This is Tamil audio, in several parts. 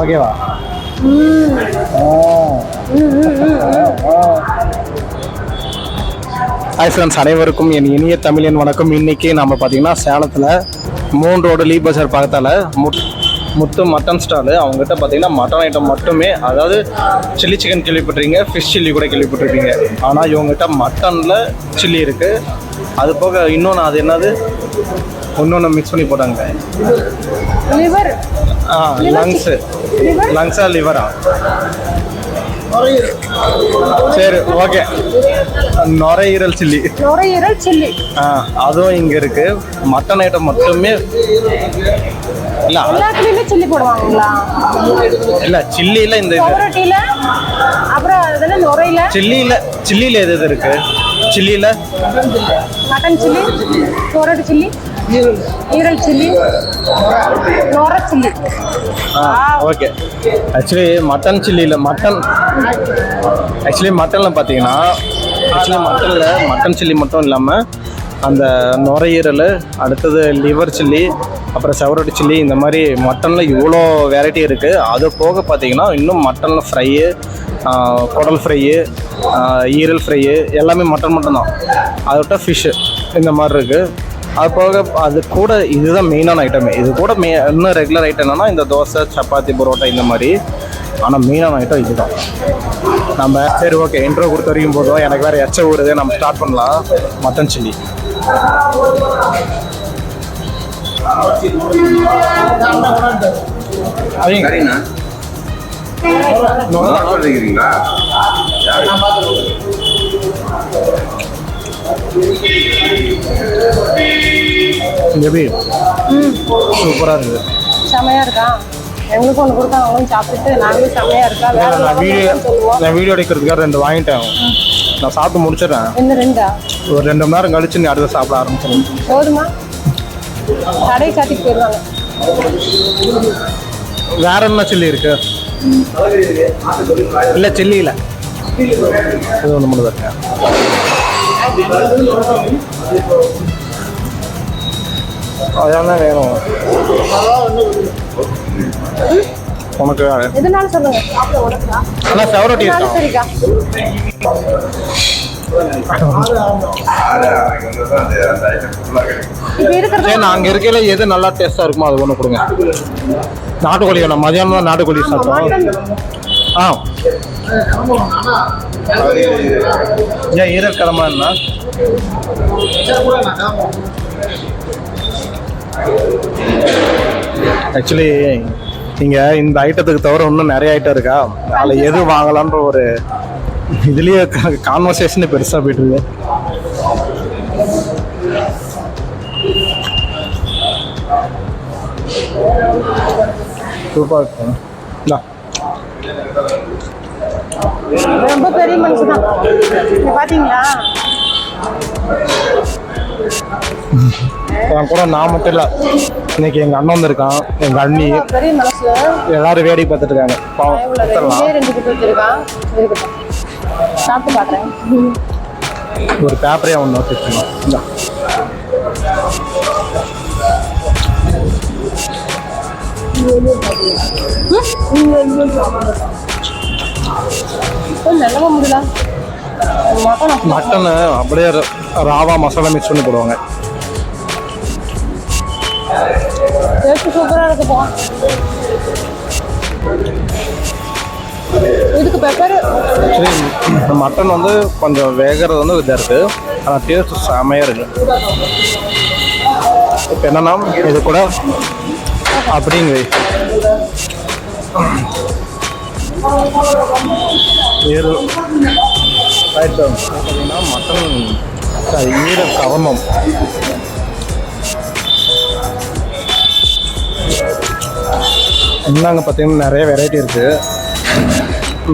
ஓகேவா? ஹாய் ஃப்ரெண்ட்ஸ் அனைவருக்கும் என் இனிய தமிழன் வணக்கம். இன்னைக்கு நம்ம பார்த்தீங்கன்னா சேலத்தில் மூன் ரோடு லீ பஜார் பக்கத்தால் முத் முத்து மட்டன் ஸ்டாலு அவங்ககிட்ட பார்த்தீங்கன்னா மட்டன் ஐட்டம் மட்டுமே அதாவது சில்லி சிக்கன் கேள்விப்பட்டிருக்கீங்க ஃபிஷ் சில்லி கூட கேள்விப்பட்டிருப்பீங்க. ஆனால் இவங்ககிட்ட மட்டனில் சில்லி இருக்குது அது போக இன்னொன்று அது என்னது? இன்னொன்று மிக்ஸ் பண்ணி போட்டாங்க. லிவர் ஆ லங்ஸு லங்ஸா லிவரா சரி ஓகே நுரையீரல் சில்லி. நுரையீரல் சில்லி. ஆ அதுவும் இங்கே இருக்கு. மட்டன் ஐட்டம் மட்டுமே. இல்லை எல்லாத்துலயுமே சில்லி போடுவாங்களா? இல்லை சில்லியில் இந்த இது. அப்புறம் நுரையில? சில்லியில் சில்லியில் எது எது இருக்கு? சில்லியில்? மட்டன் சில்லி கொரட்டு சில்லி ஈரல் சில்லி நுர சில்லி. ஆ ஓகே. ஆக்சுவலி மட்டன் சில்லியில் மட்டன் ஆக்சுவலி மட்டனில் பார்த்தீங்கன்னா ஆக்சுவலி மட்டனில் மட்டன் சில்லி மட்டும் இல்லாமல் அந்த நுரையீரல் அடுத்தது லிவர் சில்லி அப்புறம் செவரொட்டி சில்லி இந்த மாதிரி மட்டனில் இவ்வளோ வெரைட்டி இருக்குது அது போக பார்த்தீங்கன்னா இன்னும் மட்டனில் ஃப்ரையு குடல் ஃப்ரையு ஈரல் ஃப்ரையு எல்லாமே மட்டன் மட்டும் தான் அதை விட்டால் ஃபிஷ்ஷு இந்த மாதிரி இருக்குது அது போக அது கூட இதுதான் மெயினான ஐட்டமே இது கூட மெ இன்னும் ரெகுலர் ஐட்டம் என்னன்னா இந்த தோசை சப்பாத்தி பரோட்டா இந்த மாதிரி. ஆனால் மெயினான ஐட்டம் இதுதான். நம்ம சரி ஓகே இன்ட்ரோ கொடுத்த வரைக்கும் போதும். எனக்கு வேறு எச்ச ஊறுது. நம்ம ஸ்டார்ட் பண்ணலாம். மட்டன் சில்லி சொல்லிக்கிறீங்களா எப்படி? சூப்பராக இருக்குது. செமையா இருக்கா? எங்களுக்கு ஒன்று கொடுத்தா அவங்களும் சாப்பிட்டுட்டு நாங்களும் செமையா இருக்கா? வேற நான் வீடியோ நான் வீடியோ எடுக்கிறதுக்காக ரெண்டு வாங்கிட்டேன். நான் சாப்பிட்டு முடிச்சிடுறேன். இந்த ரெண்டா? ஒரு ரெண்டு மணி நேரம் கழிச்சு நீ அடுத்த சாப்பிட ஆரம்பிச்சிடும் போதுமா? கடை சாத்திட்டு போயிடுவாங்க. வேற என்ன சில்லி இருக்கு? இல்லை சில்லி இல்லை. இது ஒன்று மட்டும் தான் அதான் வேணும் உனக்கு எதுனாலும் சொல்லுங்க சாப்பிட உனக்குதா இருக்கா நான் இருக்கையில எது நல்லா டேஸ்ட்டாக இருக்குமோ அது ஒன்று கொடுங்க நாட்டுக்கோழி வேணும்? மதியானம் தான் நாட்டுக்கோழி சாப்பிட்டோம் ஆ. ஏன் ஈரல் என்ன? ஆக்சுவலி நீங்கள் இந்த ஐட்டத்துக்கு தவிர இன்னும் நிறைய ஐட்டம் இருக்கா? அதில் எது வாங்கலான்ற ஒரு இதுலேயே கான்வர்சேஷன் பெருசாக போயிட்டு இருக்கு. சூப்பராக இருக்கும். ரொம்ப பெரிய மனுஷன். தான் பாத்தீங்களா? என் கூட நான் மட்டும் இல்லை. இன்னைக்கு எங்கள் அண்ணன் வந்திருக்கான் எங்கள் அண்ணி. எல்லாரும் வேடிக்கை பார்த்துட்டு இருக்காங்க. பாவம் இவ்வளோ கொடுத்துடலாம். ரெண்டே ரெண்டு குட்டி நல்லவா முடியல மட்டன் அப்படியே ராவா மசாலா மிக்ஸ் பண்ணி போடுவாங்க. டேஸ்ட் இதுக்கு பெப்பர் மட்டன் வந்து கொஞ்சம் வேகிறது வந்து இதாக இருக்குது ஆனால் டேஸ்ட் செமையாக இருக்கு. இப்போ என்னன்னா இது கூட அப்படிங்க வேறு பார்த்தீங்கன்னா மட்டன் சாரி ஈர கவர்ணம் என்னங்க பார்த்தீங்கன்னா நிறைய வெரைட்டி இருக்குது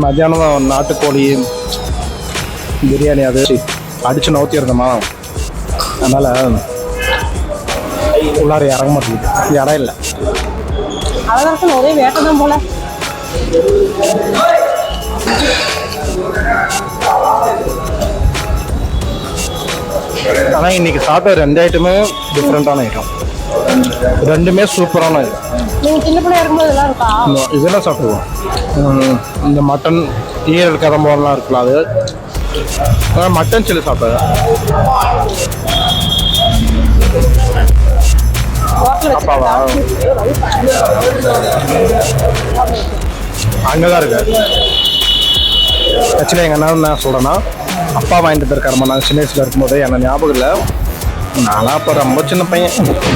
மத்தியானம் நாட்டுக்கோழி பிரியாணி அது அடித்து நவுத்திருந்தோமா அதனால் உள்ளார இறங்க மாட்டேங்குது. இடம் இல்லை. அழகரசன் ஒரே வேட்டை தான் போல. ஆனால் இன்னைக்கு சாப்பிட்ட ரெண்டு ஐட்டமே டிஃப்ரெண்ட்டான ஐட்டம் ரெண்டுமே சூப்பரான ஐட்டம் நீங்க சின்ன பிள்ளையா இருக்கும்போது இதெல்லாம் இருக்கா? இந்த- இதெல்லாம் சாப்பிடுவோம். இந்த மட்டன் ஈரல் கதம்போலாம் இருக்குல்ல அது. மட்டன் சில்லி சாப்பிட்டேன் அப்பாவா அங்கே தான் இருக்கு ஆக்சுவலி எங்கள் அண்ணன் என்ன சொல்கிறேன்னா அப்பா வாங்கிட்டு போயிருக்காருமா நான் சின்ன வயசில் இருக்கும்போது எனக்கு ஞாபகம் இல்லை. நான்லாம் அப்போ ரொம்ப சின்ன பையன்.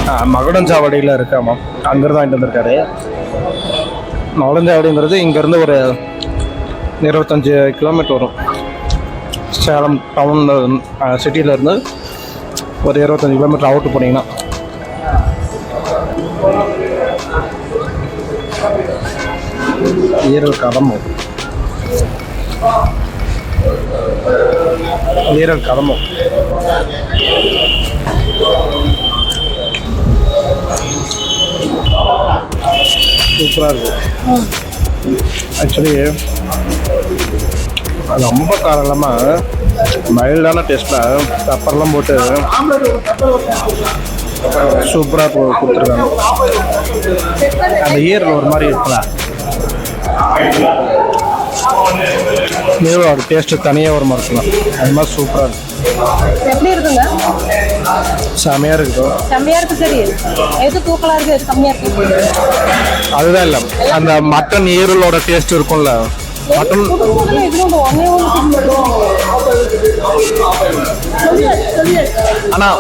ஆ, மகுடஞ்சாவடியில் இருக்காமா அங்கேருந்து வாங்கிட்டு வந்திருக்காரு. மகுடஞ்சாவடிங்கிறது இங்கேருந்து ஒரு இருபத்தஞ்சி கிலோமீட்டர் வரும். சேலம் டவுனில் சிட்டியிலேருந்து ஒரு இருபத்தஞ்சி கிலோமீட்டர் அவுட்டு போனீங்கன்னா. ஈரல் கதம்பம் ஈரல் கதம்பம் சூப்பராக இருக்கும் ஆக்சுவலி ரொம்ப காரம் இல்லாமல் மைல்டான டேஸ்ட்டில் பெப்பர்லாம் போட்டு சூப்பராக கொடுத்துருக்காங்க. அந்த ஈரல் ஒரு மாதிரி இருக்குல்ல? மீனோட டேஸ்ட்டு தனியாக ஒரு மாதிரி இருக்கலாம் அது மாதிரி சூப்பராக இருக்கும் எப்படி இருக்குங்க? செமையாக இருக்குது செம்மையா இருக்கு சரி. எது தூக்கலா இருக்கு எது கம்மியா இருக்கு? அதுதான் இல்லை. அந்த மட்டன் ஈரலோட டேஸ்ட் இருக்கும்ல. மட்டன் இதுவும் அண்ணா.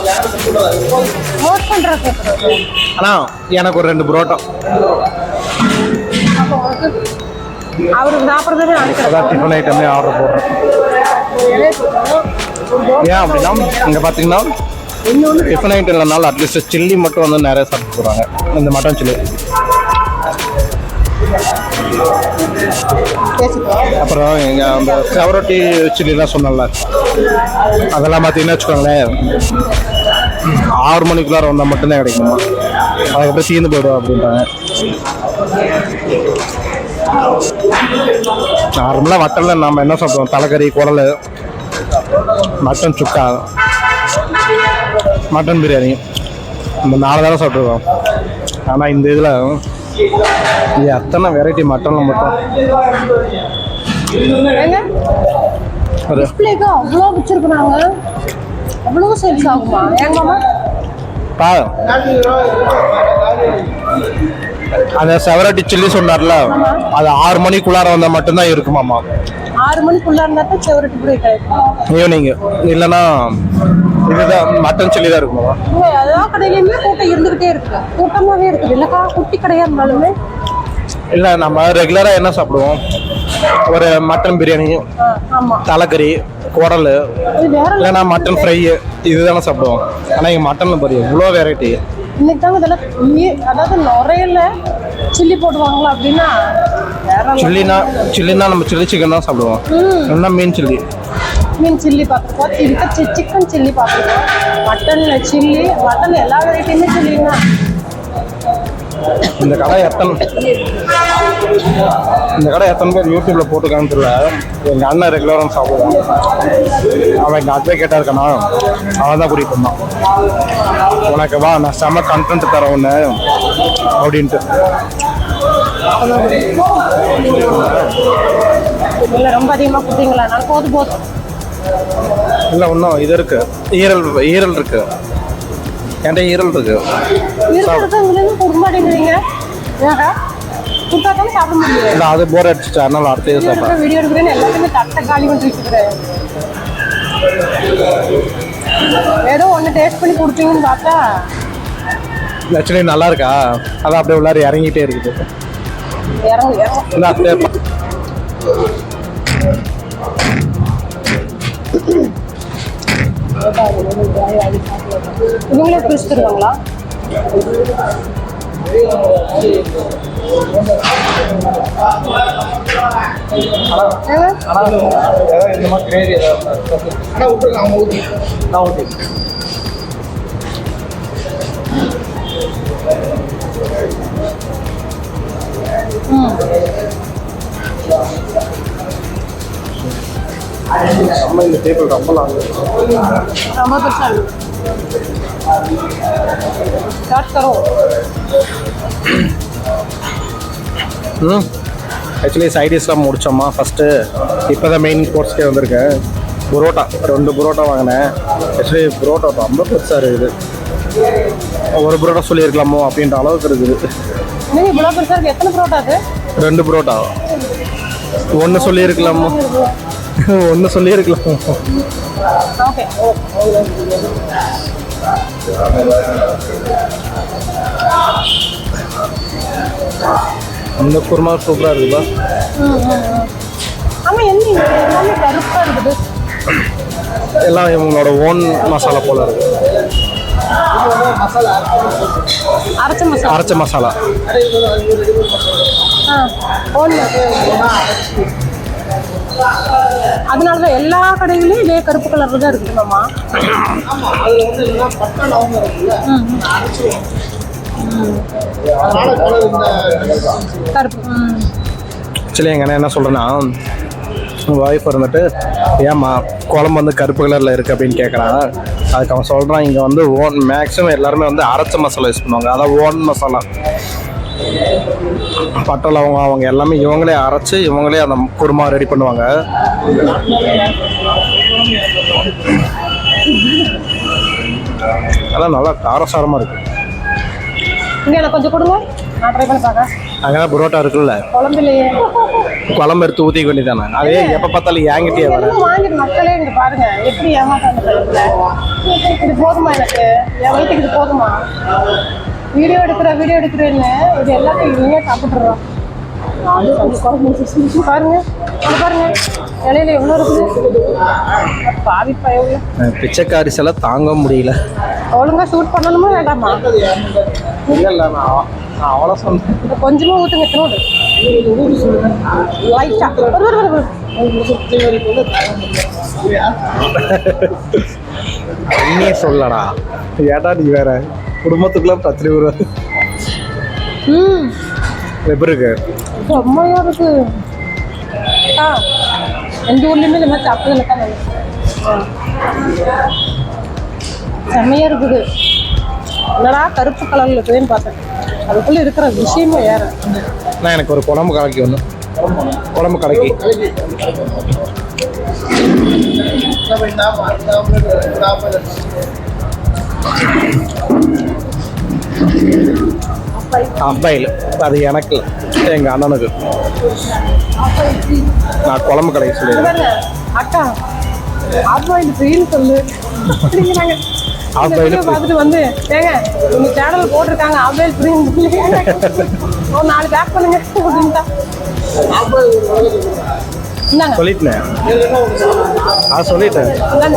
அண்ணா எனக்கு ஒரு ரெண்டு புரோட்டா. அவருக்கு சாப்பிட்றதே அதான் டிஃபன் ஐட்டமே ஆர்டர் போடுறேன். ஏன் அப்படின்னா இங்கே பார்த்தீங்கன்னா டிஃபன் ஐட்டம் இல்லைனாலும் அட்லீஸ்ட் சில்லி மட்டும் வந்து நிறைய சாப்பிட்டு போகிறாங்க இந்த மட்டன் சில்லி அப்புறம் இங்கே அந்த செவரட்டி சில்லிலாம் சொன்னல அதெல்லாம் பார்த்தீங்கன்னா வச்சுக்கோங்களேன் ஆறு மணிக்குள்ளார வந்தால் மட்டும்தான் கிடைக்குமா? அதுக்கப்புறம் தீர்ந்து போயிடும் அப்படின்றாங்க. நார்மலாக வட்டலில் நம்ம என்ன சாப்பிடுவோம்? தலைக்கறி குடல் மட்டன் சுக்கா மட்டன் பிரியாணி. இந்த நாலு தானே சாப்பிட்ருக்கோம் ஆனால் இந்த இதில் இது எத்தனை வெரைட்டி மட்டனில் மட்டும். ஏங்க? ஒரு டிஸ்பிளேக்கு அவ்வளோ வச்சிருக்கிறாங்க அவ்வளோ சேல்ஸ் ஆகுமா? ஏங்கம்மா பா அந்த செவரட்டி சில்லி சொன்னார்ல அது ஆறு மணிக்குள்ளார வந்தால் மட்டும்தான் இருக்குமாம்மா ஆறு மணிக்குள்ள இருந்தா தான் செவரட்டி கூட கிடைக்கும் ஈவினிங் இல்லைன்னா இதுதான் மட்டன் சில்லி தான் இருக்குமா எல்லா கடையிலயுமே கூட்டம் இருந்துகிட்டே இருக்கு. கூட்டமாவே இருக்குது. இல்லக்கா குட்டி கடையா இருந்தாலுமே? இல்லை நம்ம ரெகுலராக என்ன சாப்பிடுவோம்? ஒரு மட்டன் பிரியாணி தலைக்கறி குடல் இல்லைன்னா மட்டன் ஃப்ரை இதுதானே சாப்பிடுவோம். ஆனால் இங்கே மட்டனில் பாரு எவ்வளோ வெரைட்டி இன்னைக்கு தாங்க இதெல்லாம் இ- அதாவது நுரையில சில்லி போடுவாங்களா அப்படின்னா. சில்லினா சில்லினா நம்ம சில்லி சிக்கன் தான் சாப்பிடுவோம். ம். இல்லைன்னா மீன் சில்லி. மீன் சில்லி பார்த்துருக்கோம். சிக்கன் சிக்கன் சில்லி பார்த்துருக்கோம். மட்டன் சில்லி மட்டன் எல்லா வெரைட்டியுமே சில்லிங்க. இந்த கடை எத்தனை இந்த கடை எத்தனை பேர் யூடியூப்ல போட்டுருக்கான்னு தெரியல. எங்க அண்ணன் ரெகுலராக சாப்பிடுவான். அவன் எங்க அட்வொகேட்டா இருக்கானா? அவன் தான் கூட்டிட்டு வந்தான். உனக்கு வா நான் செம கண்டென்ட் தரேன் ஒன்று அப்படின்ட்டு. இல்லை ரொம்ப அதிகமாக கொடுத்தீங்களா? நான் போதும் போதும். இல்லை இன்னும் இது இருக்கு. ஈரல் ஈரல் இருக்கு. என்கிட்ட ஈரல் இருக்கு. அது போர் அடிச்சிச்சு அதனால அடுத்த இருக்கிற வீடியோ எடுக்கிறேன்னு எல்லாத்தையுமே தட்டை காலி பண்ணி வச்சுக்கிறேன் ஏதோ ஒன்று டேஸ்ட் பண்ணி கொடுத்தீங்கன்னு பார்த்தா. ஆக்சுவலி நல்லா இருக்கா? அதான் அப்படியே உள்ளார இறங்கிட்டே இருக்குது. இவங்களே ஏதாவது இந்த மாதிரி கிரேவி ஆனால் விட்டுருங்க அவங்க ஊற்றி நான் ஊற்றி நம்ம இந்த டேபிள் ரொம்ப லாங் ரொம்ப பெருசாக இருக்கு. ஸ்டார்ட் கரோ ம் ஆக்சுவலி சைடிஷ்லாம் முடிச்சோமா? ஃபஸ்ட்டு இப்போ தான் மெயின் கோர்ஸ்க்கே வந்திருக்கேன். புரோட்டா ரெண்டு புரோட்டா வாங்கினேன். ஆக்சுவலி புரோட்டா ரொம்ப பெருசாக இருக்குது. ஒரு புரோட்டா சொல்லியிருக்கலாமோ அப்படின்ற அளவுக்கு இருக்குது. ரெண்டு புரோட்டா. ஒன்று சொல்லியிருக்கலாமோ? ஒன்று சொல்லியிருக்கலாமோ? ஓகே இந்த குருமா சூப்பராக இருக்குதா ஆமாம் என்ன எல்லாமே கருப்பாக இருக்குது. எல்லாம் இவங்களோட ஓன் மசாலா போல இருக்கு. அரைச்ச மசாலா அரைச்ச மசாலா அதனால தான் எல்லா கடைகளையும் இதே கருப்பு கலர் தான் இருக்குது மாமா. கருப்பு ஆக்சுவலி எங்கள் அண்ணன் என்ன சொல்கிறேன்னா ஒய்ஃப் இருந்துட்டு ஏம்மா குழம்பு வந்து கருப்பு கலரில் இருக்குது அப்படின்னு கேட்குறான் அதுக்கு அவன் சொல்கிறான் இங்கே வந்து ஓன் மேக்ஸிமம் எல்லாருமே வந்து அரைச்ச மசாலா யூஸ் பண்ணுவாங்க. அதான் ஓன் மசாலா. பட்டை லவங்கம் அவங்க எல்லாமே இவங்களே அரைச்சு இவங்களே அந்த குருமா ரெடி பண்ணுவாங்க. அதெல்லாம் நல்லா காரசாரமாக எனக்கு கொஞ்சம் கொடுங்க. அங்கே புரோட்டா இருக்குல்ல. குழம்பு எடுத்து ஊற்றிக்க வேண்டியதானே அதே எப்போ பார்த்தாலும் ஏங்கிட்டே வர. எதுவும் வாங்கிட்டு மக்களே இங்க பாருங்க. எப்படி ஏமாத்தாங்க இது போதுமா எனக்கு? என் வயிற்றுக்கு இது போதுமா? வீடியோ எடுக்கிற வீடியோ எடுக்கிறேன்னு இது எல்லாத்தையும் இவங்க சாப்பிட்றோம் பாருங்க பாருங்க. இலையில எவ்வளோ இருக்குது? பாவிப்பா எவ்வளோ பிச்சைக்காரி சில தாங்க முடியல. ஒழுங்கா ஷூட் பண்ணணுமா வேண்டாமா? இல்லை இல்லை நான் நான் அவ்வளோ சொன்னேன். இந்த கொஞ்சமா ஊற்றுங்க எத்தனோடு லைட்டா வரு வரு வரு உண்மையே சொல்லடா ஏடா நீ வேற. குடும்பத்துக்குள்ள பிரச்சனை வருவாரு ம். எப்படி இருக்கு. செம்மையா இருக்கு. எந்த ஊர்லேயுமே இந்த மாதிரி சாப்பிட்டதில்ல தான்? செம்மையா இருக்குது. என்னடா கருப்பு கலர்ல இருக்குதுன்னு பார்த்தேன். அதுக்குள்ள இருக்கிற விஷயமே வேற. நான் எனக்கு ஒரு குழம்பு கலக்கி ஒன்று குழம்பு கலக்கி. அப்பாயில் அது எனக்கு இல்லை. எங்கள் அண்ணனுக்கு. நான் குழம்பு இங்க சொல்லிடுறேன். அக்கா ஆப்பாயில் ஃப்ரீன்னு சொல்லு. அப்படிங்கிறாங்க. பார்த்துட்டு வந்து ஏங்க உங்க சேனல் போட்டிருக்காங்க ஆப்பாயில் ஃப்ரீன்னு ஒரு நாலு பேக் பண்ணுங்க. அப்படின்ட்டா சொல்லிட்டேன். ஆ சொல்லிட்டேன். இந்தாங்க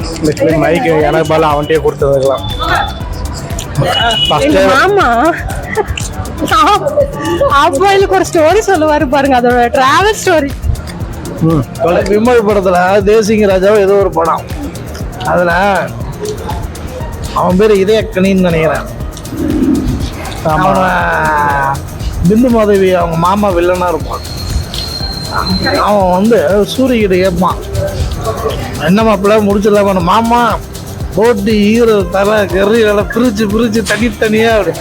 ஆக்சுவலி மைக்கு எனக்கு பதில் அவன்கிட்டயே ஃபஸ்ட்டு மாமா? ஆப்பாயிலுக்கு ஒரு ஸ்டோரி சொல்லுவாரு பாருங்க அதோட டிராவல் ஸ்டோரி விமல் படத்துல தேசிங்க ராஜாவோ ஏதோ ஒரு படம். அதுல அவன் பேர் இதயக்கணின்னு நினைக்கிறேன். அவனை பிந்து மாதவி அவங்க மாமா வில்லனா இருப்பான். அவன் வந்து சூரியகிட்ட கேட்பான் என்ன மாப்பிள்ள முடிச்சிடலாமா மாமா போட்டு ஈர தலை கறி எல்லாம் பிரிச்சு பிரிச்சு தனித்தனியா அப்படி.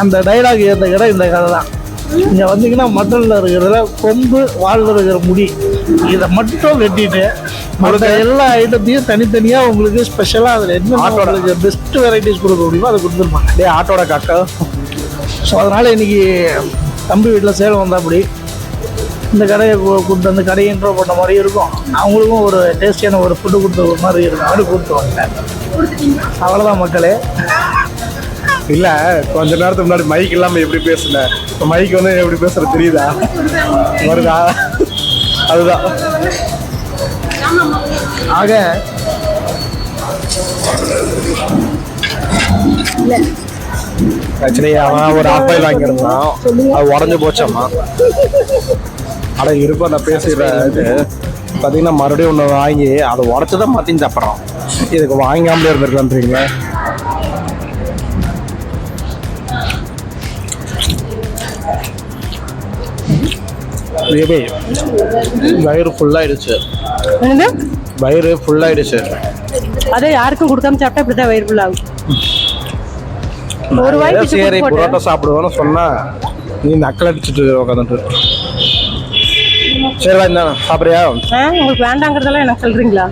அந்த டைலாக் ஏற்ற கடை இந்த கதை தான். இங்கே வந்தீங்கன்னா மட்டனில் இருக்கிறதுல கொம்பு வாலில் இருக்கிற முடி. இதை மட்டும் வெட்டிட்டு மற்ற எல்லா ஐட்டத்தையும் தனித்தனியாக உங்களுக்கு ஸ்பெஷலாக அதில் என்ன உங்களுக்கு பெஸ்ட் வெரைட்டிஸ் கொடுக்க முடியுமோ அதை கொடுத்துருப்பாங்க. டே ஆட்டோட கக்கா. ஸோ அதனால் இன்னைக்கு தம்பி வீட்டில் சேலம் வந்தா அப்படி. இந்த கடையை கொடுத்து கூப்பிட்டு வந்து கடையை இன்ட்ரோ பண்ண மாதிரி இருக்கும். அவங்களுக்கும் ஒரு டேஸ்டியான ஒரு ஃபுட்டு கொடுத்த ஒரு மாதிரி இருக்கும். அப்படி கூப்பிட்டு வந்துட்டேன் அவ்வளோதான் மக்களே. இல்லை கொஞ்ச நேரத்துக்கு முன்னாடி மைக் இல்லாமல் எப்படி பேசுனேன் இப்போ மைக் வந்து எப்படி பேசுகிறது தெரியுதா? வருதா? அதுதான். ஆக ஆக்சுவலி அவன் ஒரு ஆப்பாயில் வாங்கியிருந்தான். அது உடஞ்சு போச்சம்மா. அட இருப்பா நான் பேசுகிற இது பார்த்தீங்கன்னா மறுபடியும் ஒன்று வாங்கி அதை உடச்சி தான் மாற்றி சாப்பிட்றோம். இதுக்கு வாங்காமலே இருந்திருக்கான்றீங்களா பேபி வயிறு ஃபுல்லாகிடுச்சு என்னது? வயிறு ஃபுல்லாகிடுச்சு அதை யாருக்கும் கொடுக்காம சாப்பிட்டா இப்படி தான் வயிறு ஃபுல்லாகும் ஒரு வாய்க்கு சரி புரோட்டா சாப்பிடுவோன்னு சொன்னா நீ நக்கல் அடிச்சுட்டு உட்காந்துட்டு சரி வா இந்தா சாப்பிட்றியா? ஆ உங்களுக்கு வேண்டாங்கிறதெல்லாம் எனக்கு சொல்றீங்களா?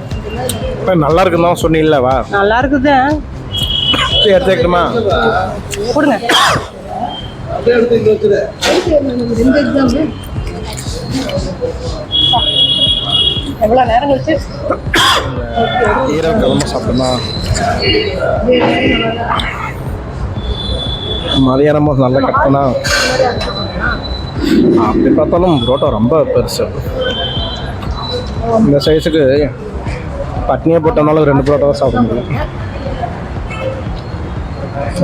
இப்போ நல்லா இருக்குன்னு தான் சொன்னீல்ல வா. நல்லா இருக்குது. சரி எடுத்து வைக்கணுமா கொடுங்க. எவ்வளோ நேரம் கழிச்சு? ஈரோ கிழமை சாப்பிடணும்? மதியானமும் நல்லா கட்டணா அப்படி பார்த்தாலும் புரோட்டா ரொம்ப பெருசு. இந்த சைஸுக்கு பட்னியை போட்டனாலும் ரெண்டு புரோட்டா தான் சாப்பிட முடியும்.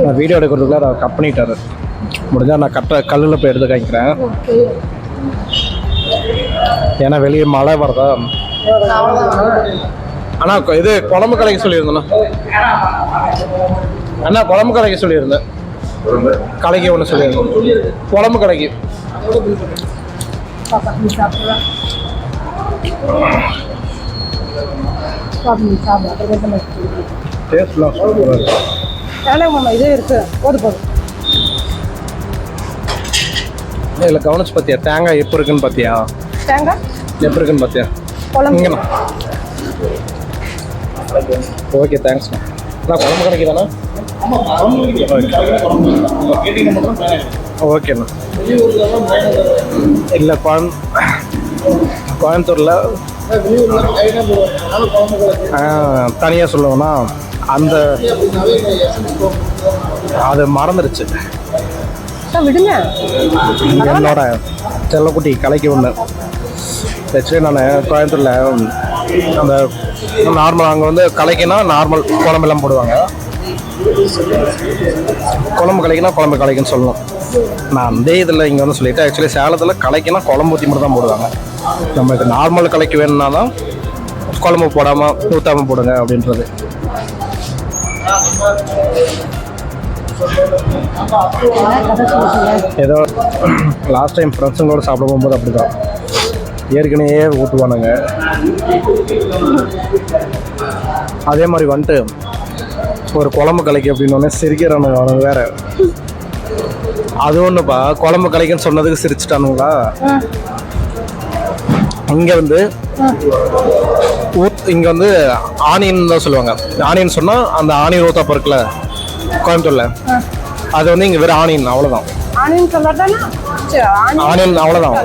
நான் வீடியோ எடுக்கிறதுக்குள்ள அதை கட் பண்ணிட்டாரு. முடிஞ்சால் நான் கட்ட கல்லில் போய் எடுத்து காய்க்கிறேன் ஏன்னா வெளியே மழை வருதா. அண்ணா இது குழம்பு கலைக்க சொல்லியிருந்தேண்ணா. அண்ணா குழம்பு கலைக்க சொல்லியிருந்தேன். கலைக்கு ஒன்று சொல்லியிருந்தேன். குழம்பு கலைக்கு டேஸ்ட்லாம் சூப்பராக இருக்கு வேணாம் மாமா இதே இருக்கு போது போதும் இதில் கவனிச்சு பார்த்தியா தேங்காய் எப்போ இருக்குன்னு பார்த்தியா தேங்காய் எப்போ இருக்குன்னு பார்த்தியா குழம்பு இங்கண்ணா ஓகே தேங்க்ஸ்ண்ணா அண்ணா குழம்பு கலைக்கு தானே ஓகேண்ணா இல்லை கோயம் கோயம்புத்தூரில் தனியாக சொல்லுவேன்னா அந்த அது மறந்துடுச்சு விடுங்க. என்னோட செல்லக்குட்டி கலைக்கு ஒன்று ஆக்சுவலி நான் கோயம்புத்தூரில் அந்த நார்மல் அங்கே வந்து கலைக்குன்னா நார்மல் குழம்பெல்லாம் போடுவாங்க. குழம்பு கலைக்குன்னா குழம்பு கலைக்குன்னு சொல்லணும். நான் அந்த இதில் இங்கே வந்து சொல்லிட்டு ஆக்சுவலி சேலத்தில் கலைக்குன்னா குழம்பு ஊற்றி மட்டும் தான் போடுவாங்க நம்மளுக்கு நார்மல் கலைக்கு வேணும்னா தான் குழம்பு போடாமல் ஊற்றாமல் போடுங்க அப்படின்றது. ஏதோ லாஸ்ட் டைம் ஃப்ரெண்ட்ஸுங்களோட சாப்பிட போகும்போது அப்படி தான் ஏற்கனவே ஊற்றுவானுங்க அதே மாதிரி வந்துட்டு ஒரு குழம்பு கலைக்கு அப்படின்னோடனே சிரிக்கிறானுங்க அவனுங்க வேறு. அது ஒன்றுப்பா குழம்பு கலைக்குன்னு சொன்னதுக்கு சிரிச்சிட்டானுங்களா? இங்கே வந்து ஊத் இங்கே வந்து ஆனியன் தான் சொல்லுவாங்க. ஆனியன் சொன்னால் அந்த ஆனியன் ஊத்தாப்பம் இருக்குல்ல கோயம்புத்தூரில். அது வந்து இங்கே வெறும் ஆனியன் அவ்வளோதான் ஆனியன் அவ்வளோதான்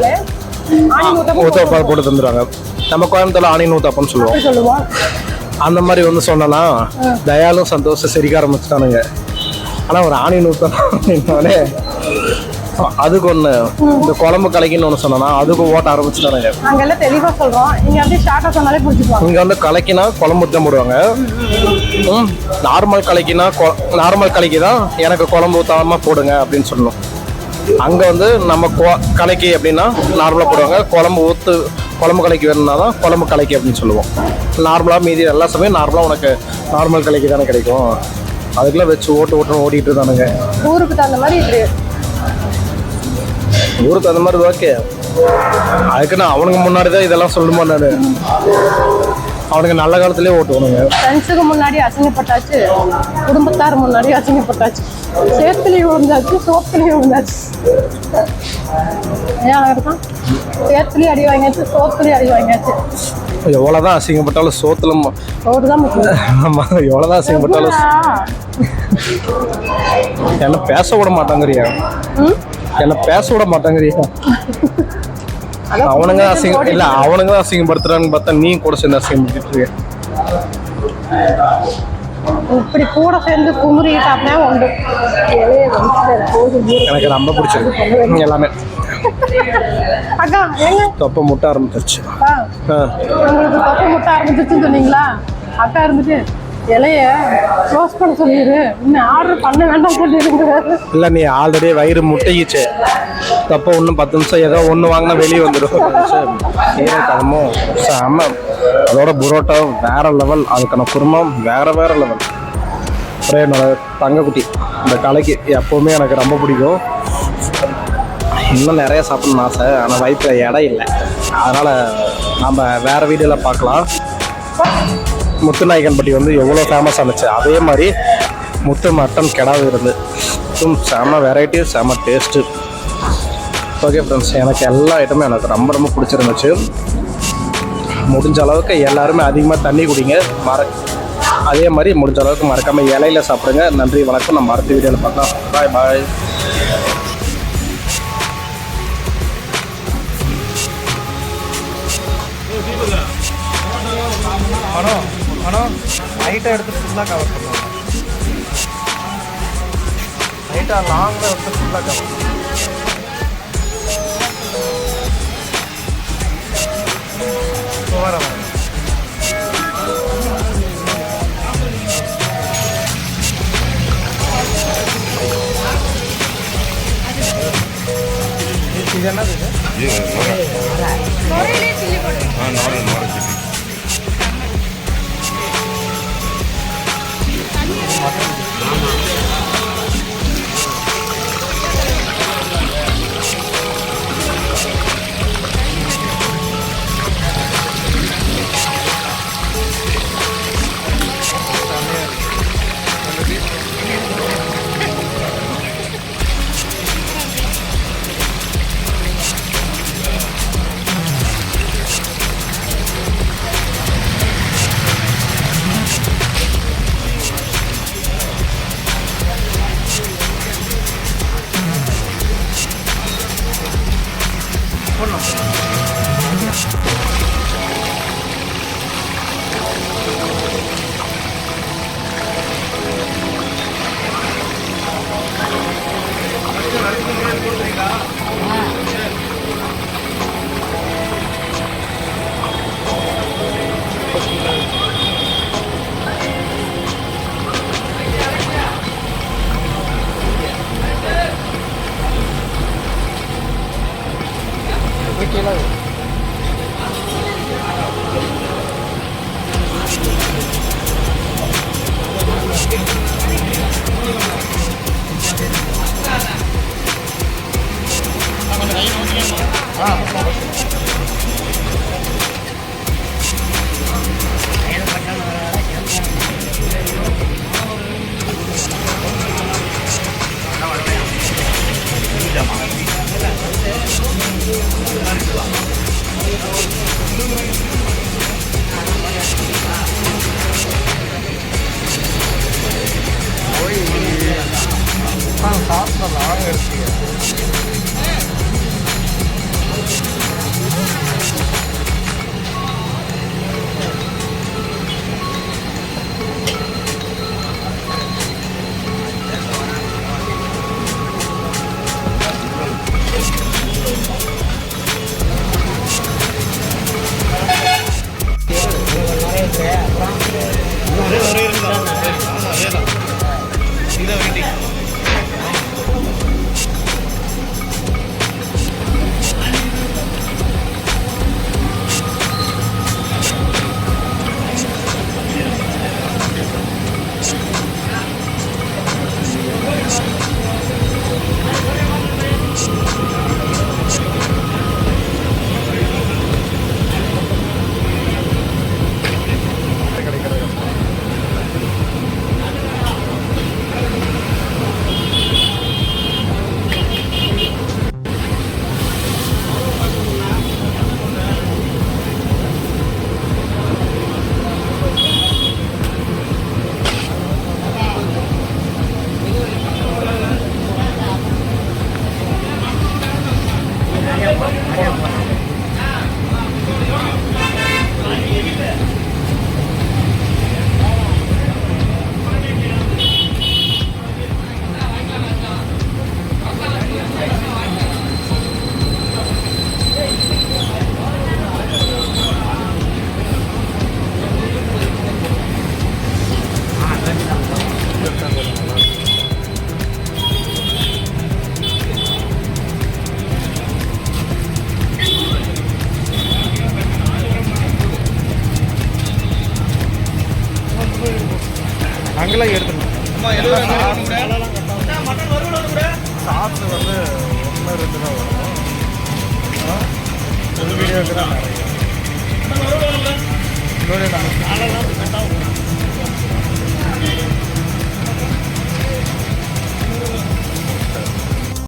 ஊத்தப்பம் ஊத்தாப்பம் போட்டு தந்துடுவாங்க நம்ம கோயம்புத்தூர்ல ஆனியன் ஊத்தாப்பம்னு சொல்லுவோம். அந்த மாதிரி வந்து சொன்னோன்னா தயாலும் சந்தோஷம் சிரிக்க ஆரம்பிச்சிட்டானுங்க. ஆனால் ஒரு ஆணின் ஊற்றே அதுக்கு ஒன்று இந்த குழம்பு கலைக்குன்னு ஒன்று சொன்னோன்னா அதுக்கு ஓட்ட ஆரம்பிச்சிட்டானுங்க நாங்கெல்லாம் தெளிவா சொல்றோம். நீங்க அப்படியே ஷார்ட்டா சொன்னாலே புரிஞ்சுப்பாங்க இங்கே வந்து கலைக்கினா குழம்பு ஊற்ற போடுவாங்க. நார்மல் கலைக்கினா நார்மல் கலைக்கு தான் எனக்கு குழம்பு ஊற்றாம போடுங்க அப்படின்னு சொல்லணும். அங்கே வந்து நம்ம கலைக்கு அப்படின்னா நார்மலாக போடுவாங்க. குழம்பு ஊற்று குழம்பு கலைக்கு வேணும்னா தான் குழம்பு கலைக்கு அப்படின்னு சொல்லுவோம். நார்மலாக மீதி எல்லா சமயம் நார்மலாக உனக்கு நார்மல் கலைக்கு தானே கிடைக்கும். அதுக்கெல்லாம் வச்சு ஓட்டு ஓட்டுன்னு ஓடிட்டு இருந்தானுங்க ஊருக்கு தகுந்த மாதிரி ஊருக்கு அந்த மாதிரி ஓகே. அதுக்கு நான் அவனுக்கு முன்னாடி தான் இதெல்லாம் சொல்லணுமா நான்? அவனுக்கு நல்ல காலத்துலேயே ஓட்டுவானுங்க. ஃப்ரெண்ட்ஸுக்கு முன்னாடி அசிங்கப்பட்டாச்சு. குடும்பத்தார் முன்னாடி அசிங்கப்பட்டாச்சு. சேத்துலேயும் விழுந்தாச்சு சோத்துலேயும் விழுந்தாச்சு. ஏன் இருக்கான்? சேத்துலேயும் அடி வாங்கியாச்சு சோத்துலேயும் அடி வாங்கியாச்சு. எவ்வளோதான் அசிங்கப்பட்டாலும் சோத்துல ம- சோறு தான் முக்கியம். ஆமா எவ்வளோதான் அசிங்கப்பட்டாலும் என்ன பேச விட மாட்டாங்கறியா? ம்? என்ன பேச விட மாட்டாங்கறியா அவனுங்க தான் அசிங்கம் இல்ல அவனுங்க தான் அசிங்கப்படுத்துறான்னு பார்த்தா நீ கூட சேர்ந்து அசிங்கப்படுத்திட்டு இருக்க. இப்படி கூட சேர்ந்து குமுறிட்டாப்னா உண்டு. எனக்கு ரொம்ப பிடிச்சிருக்கு. எல்லாமே. அக்கா எங்க தொப்பை முட்ட ஆரம்பிச்சிருச்சு. உங்களுக்கு தொப்பை முட்டை ஆரம்பிச்சிருச்சுன்னு சொன்னீங்களா? அக்கா இருந்துட்டு இலைய க்ளோஸ் பண்ண சொல்லிடு இன்னும் ஆர்டர் பண்ண வேண்டாம் சொல்லிடுங்க இல்லை நீ ஆல்ரெடி வயிறு முட்டையிச்சு தப்போ ஒன்றும் பத்து நிமிஷம் ஏதோ ஒன்று வாங்கினா வெளியே வந்துடும் கீரைக்கடமும் செம்ம அதோட புரோட்டா வேற லெவல் அதுக்கான குருமம் வேற வேற லெவல் அப்புறம் என்னோட தங்கக்குட்டி இந்த கலைக்கு எப்போவுமே எனக்கு ரொம்ப பிடிக்கும். இன்னும் நிறைய சாப்பிடணும்னு ஆசை. ஆனால் வயிற்றில் இடம் இல்லை. அதனால் நம்ம வேறு வீடியோவில் பார்க்கலாம். முத்துநாயக்கன்பட்டி வந்து எவ்வளோ ஃபேமஸ் ஆனுச்சு? அதே மாதிரி முத்து மட்டன் கிடாது இருந்து. இதுவும் செம வெரைட்டி செம டேஸ்ட்டு ஓகே ஃப்ரெண்ட்ஸ் எனக்கு எல்லா ஐட்டமும் எனக்கு ரொம்ப ரொம்ப பிடிச்சிருந்துச்சு. முடிஞ்ச அளவுக்கு எல்லாருமே அதிகமாக தண்ணி குடிங்க. மற அதே மாதிரி முடிஞ்ச அளவுக்கு மறக்காமல் இலையில சாப்பிடுங்க. நன்றி வணக்கம். நம்ம அடுத்த வீடியோவில் பார்க்கலாம். பாய் பாய் பணம் லைட்டாக எடுத்து ஃபுல்லாக கவர் பண்ணுவாங்க லைட்டாக லாங்கில் எடுத்து ஃபுல்லாக கவர் வர வரேன் இது என்னது இது? 所以，放啥子狼也行。Brother.